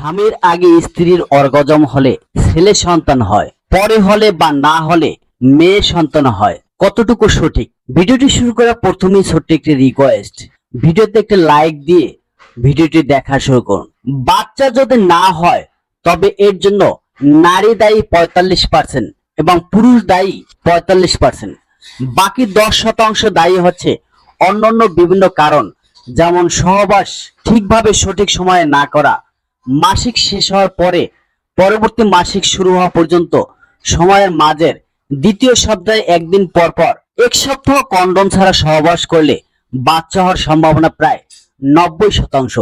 স্বামীর আগে স্ত্রীর অর্গজম হলে ছেলে সন্তান হয়, পরে হলে বা না হলে মেয়ে সন্তান হয়। কতটুকু সঠিক? ভিডিওটি শুরু করার প্রথমেই ছোট্ট একটি রিকোয়েস্ট ভিডিওতে একটি লাইক দিয়ে ভিডিওটি দেখা শুরু করুন। বাচ্চা যদি না হয়, তবে এর জন্য নারী দায়ী পঁয়তাল্লিশ পার্সেন্ট এবং পুরুষ দায়ী পঁয়তাল্লিশ পার্সেন্ট বাকি দশ শতাংশ দায়ী হচ্ছে অন্যান্য বিভিন্ন কারণ, যেমন সহবাস ঠিকভাবে সঠিক সময়ে না করা মাসিক শেষ হওয়ার পরে পরবর্তী মাসিক শুরু হওয়া পর্যন্ত সময়ের মাঝের দ্বিতীয় সপ্তাহে একদিন পর পর এক সপ্তাহ কন্ডম ছাড়া সহবাস করলে বাচ্চা হওয়ার সম্ভাবনা প্রায় নব্বই শতাংশ।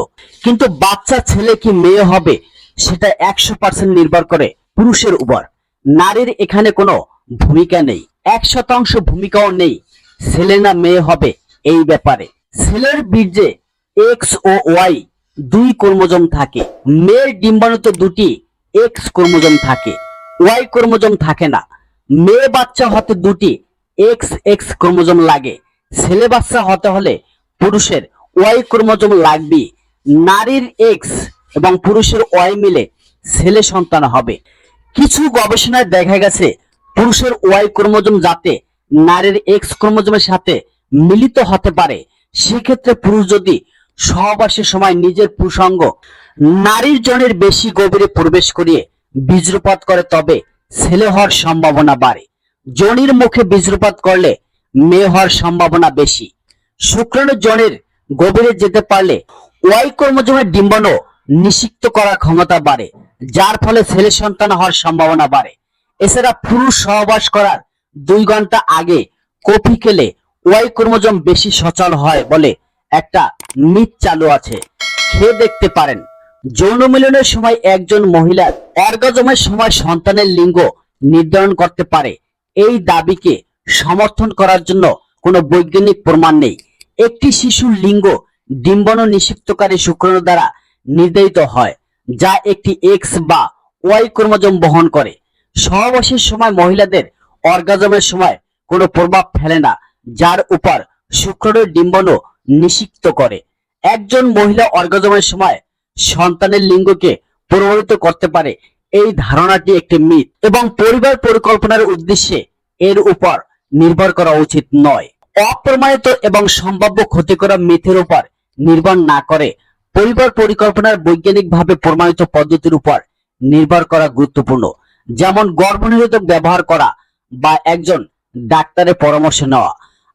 কিন্তু বাচ্চা ছেলে কি মেয়ে হবে সেটা একশো পার্সেন্ট নির্ভর করে পুরুষের উপর। নারীর এখানে কোনো ভূমিকা নেই। এক শতাংশ ভূমিকাও নেই ছেলে না মেয়ে হবে এই ব্যাপারে। ছেলের বীর্যে এক্স ও ওয়াই দুই ক্রোমোজোম থাকে। মেয়ের ডিম্বাণুতে দুটি এক্স ক্রোমোজোম থাকে। ওয়াই ক্রোমোজোম থাকে না। মেয়ে বাচ্চা হতে দুটি এক্স এক্স ক্রোমোজোম লাগে। ছেলে বাচ্চা হতে হলে পুরুষের ওয়াই ক্রোমোজোম লাগবে নারীর এক্স এবং পুরুষের ওয়াই মিলে ছেলে সন্তান হবে। কিছু গবেষণায় দেখা গেছে, পুরুষের ওয়াই ক্রোমোজোম যাতে নারীর এক্স ক্রোমোজোমের সাথে মিলিত হতে পারে। সেক্ষেত্রে পুরুষ যদি সহবাসের সময় নিজের প্রসঙ্গ নারীর জনের বেশি গভীরে প্রবেশ করিয়ে বীজ্রপাত করে তবে ছেলে হওয়ার সম্ভাবনা বাড়ে। জনির মুখে বীজ্রপাত করলে মেয়ে হওয়ার সম্ভাবনা বেশি। শুক্রাণু জনের গভীরে যেতে পারলে ওয়াই ক্রোমোজোমের ডিম্বাণু নিষিক্ত করার ক্ষমতা বাড়ে, যার ফলে ছেলে সন্তান হওয়ার সম্ভাবনা বাড়ে। এছাড়া পুরুষ সহবাস করার দুই ঘণ্টা আগে কফি খেলে ওয়াই ক্রোমোজোম বেশি সচল হয় বলে একটা মিথ চালু আছে। খেয়ে দেখতে পারেন। যৌন মিলনের সময় একজন মহিলার অর্গাজমের সময় সন্তানের লিঙ্গ নির্ধারণ করতে পারে। এই দাবিকে সমর্থন করার জন্য কোনো বৈজ্ঞানিক প্রমাণ নেই। একটি শিশুর লিঙ্গ ডিম্বাণু নিষিক্তকারী শুক্রাণু দ্বারা নির্ধারিত হয়, যা একটি এক্স বা ওয়াই ক্রোমোজোম বহন করে। সহবাসের সময় মহিলাদের অর্গাজমের সময় কোনো প্রভাব ফেলে না, যার উপর শুক্রাণুর ডিম্বাণু নিষিক্ত করে। একজন মহিলা অর্গাজমের সময় সন্তানের লিঙ্গকে প্রভাবিত করতে পারে, এই ধারণাটি একটি মিথ এবং পরিবার পরিকল্পনার উদ্দেশ্যে এর উপর নির্ভর করা উচিত নয়। অপ্রমাণিত এবং সম্ভাব্য ক্ষতি করা মিথের উপর নির্ভর না করে পরিবার পরিকল্পনার বৈজ্ঞানিকভাবে প্রমাণিত পদ্ধতির উপর নির্ভর করা গুরুত্বপূর্ণ। যেমন গর্ভনিরোধক ব্যবহার করা বা একজন ডাক্তারের পরামর্শ নেওয়া।